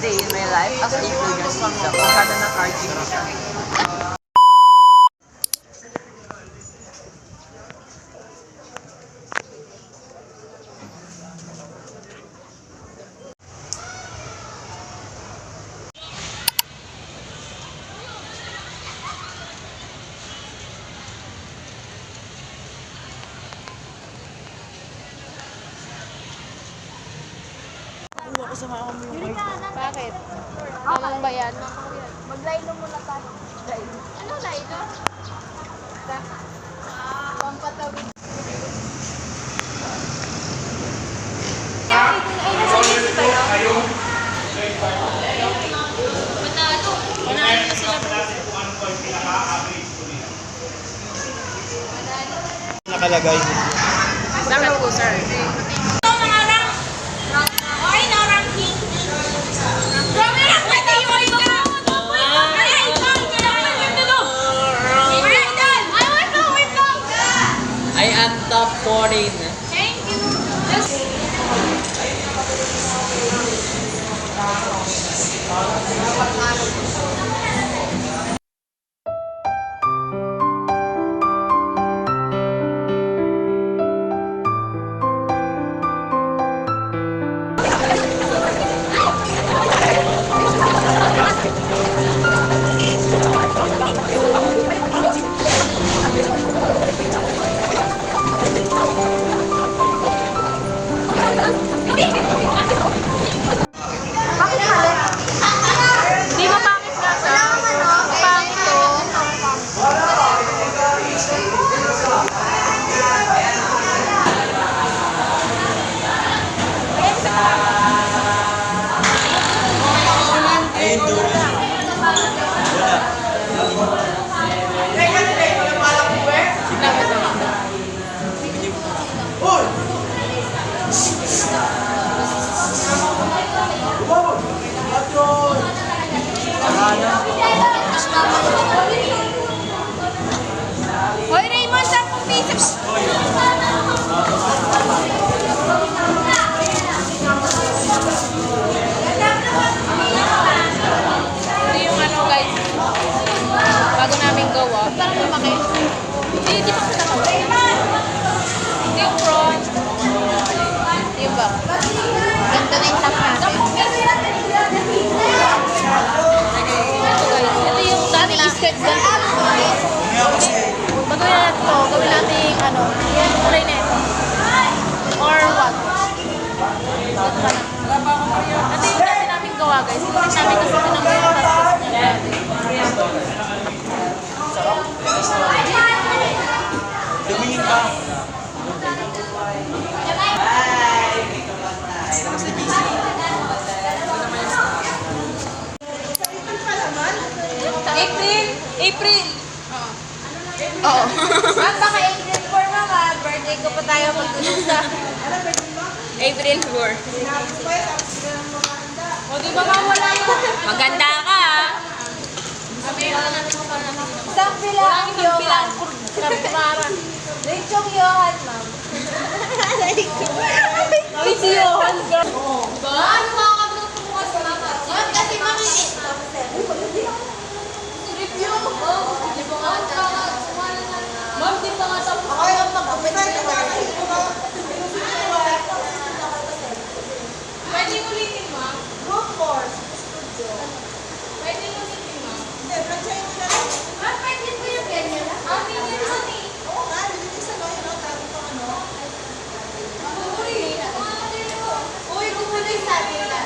day in my life as a progressista. Pagkada ng RGB. Bakit? Mamang ba yan? Mag-lino muna tayo. Ano lino? Pampatawid. Ay, nasa list ba yun? Manalo. Manalo na sila nakalagay. Bakit po, sir? Order dyan. Bagawin natin to, gawin natin ano, yung kulay na ito. Or what? Ito. Ito yung dati namin gawa guys. Kulit namin kasi tinanggal yung tastas niya dati. Tumingin ka. April 4. O, di ba mawala mo? Maganda ka, ah. Isang pilang Johan. Rachel Johan, ma'am. Ay, si Johan, girl. Ba? Ano makakabulot mo kasi, ma'am? Ma'am, kasi mamilit. Review. Di ba nga? Ma'am, di pa nga tapos. Ako yung mag-open Pwede ulitin, ma'am? Of course. Pwede ulitin, ma'am? Hindi, franchise mo na lang. Ma'am, pwede po yung ganyan. Ah, hindi na sa Oo nga, hindi sa lawyer na tayo pa ano. Uy, uy, kung muna yung sabi nila.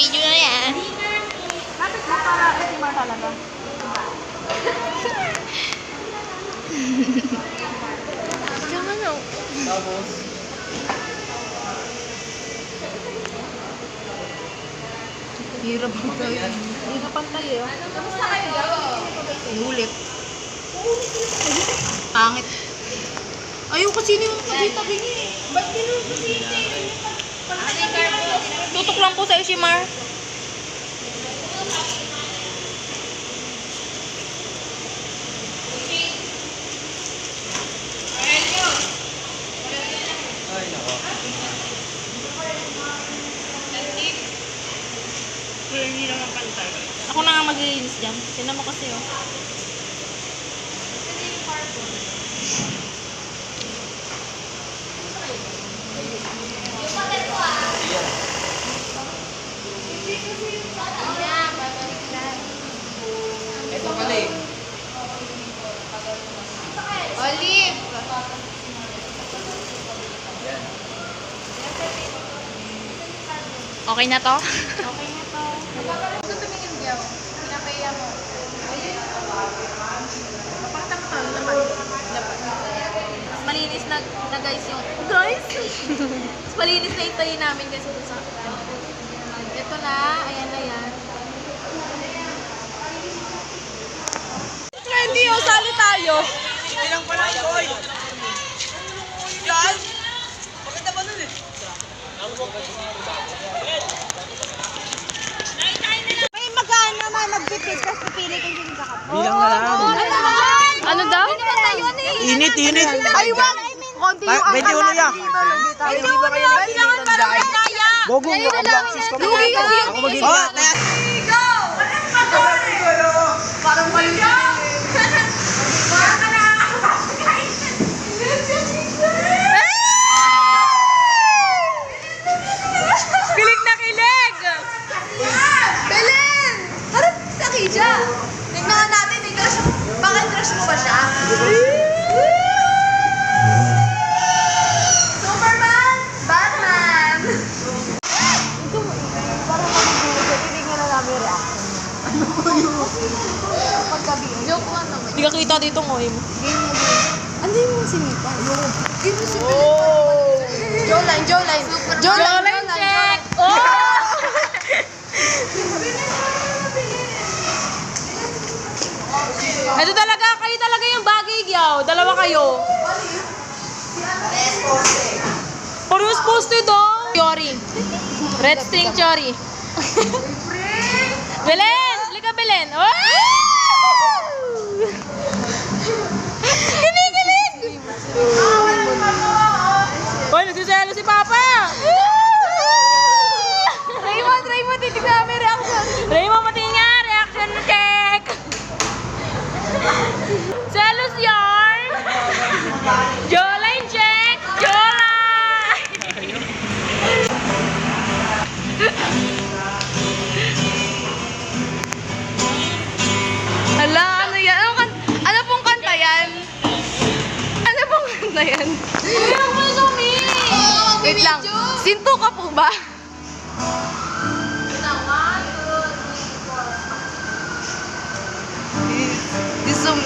video na yan. Lapit mo para kasi mo talaga. Tama na. Tapos, Hirap ang tayo. Hirap ang tayo. Kamusta kayo? Ulit. Pangit. Ayaw kasi yung tabi-tabi niya eh. Ba't ganun? Tutok lang po sa'yo si Mar. Ay, nako. Ako na nga maglilinis dyan. Tinan mo kasi oh. ito pala eh. Olive! Okay na to? Okay na to. Malinis na, na guys yung... Guys! Mas malinis na itayin namin kasi doon sa... Ito na. Ayan na yan. Trendy oh, sali tayo. Ilang pala ito, oy! Yan! Maganda ba nun eh? May magkano naman magpipis, tapos pipili kung sino kapwa. Bilang na lang. Ano daw? Init, init! Ay, wag! Konti Ba- 21 yan. Ay, di ba kayo Bilangan pa lang kaya. Gogo, naka-blacksis ka Lugi kasi yung Oh, Go! Parang mali Hindi ka kita dito mo, game. Ano yung sinipa? Yung... Game mo si Jawline, Jawline. Jawline, check! Oh! Ito talaga, kayo talaga yung bagay, Gyaw. Dalawa kayo. Parehas posted, oh. Chori. Red string chori. Belen! Lika, Belen. Oh!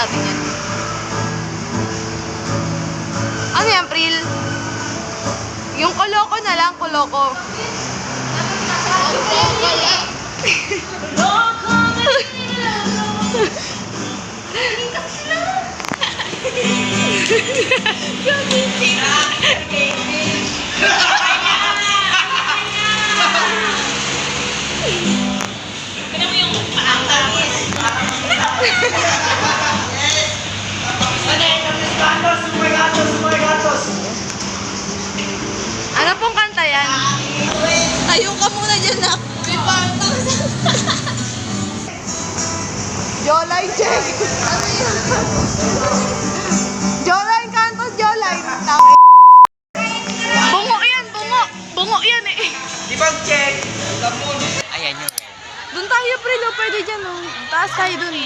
Natin yan. Ano yan, Pril? Yung koloko na lang, koloko. Ano pong kanta yan? Tayo ka muna dyan na. May partner. Jawline check. Ano yun? Jawline kantos. Tama. Bungo yan, bungo. Bungo yan eh. Di ba check? Ayan yun. Doon tayo, pre, no? Pwede dyan, oh. Taas tayo dun.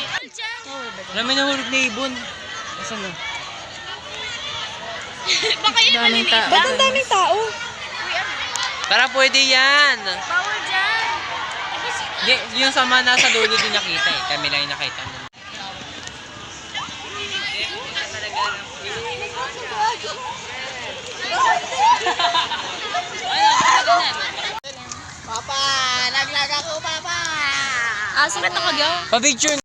Alam mo nahulog na ibon. Asan na? Baka yun maliliit Ba't ang daming tao? Para pwede yan. Bawal dyan. Hindi, yung sama nasa dulo din nakita eh. Kami lang yung nakita. Ah, sulit na kagya. Pa-picture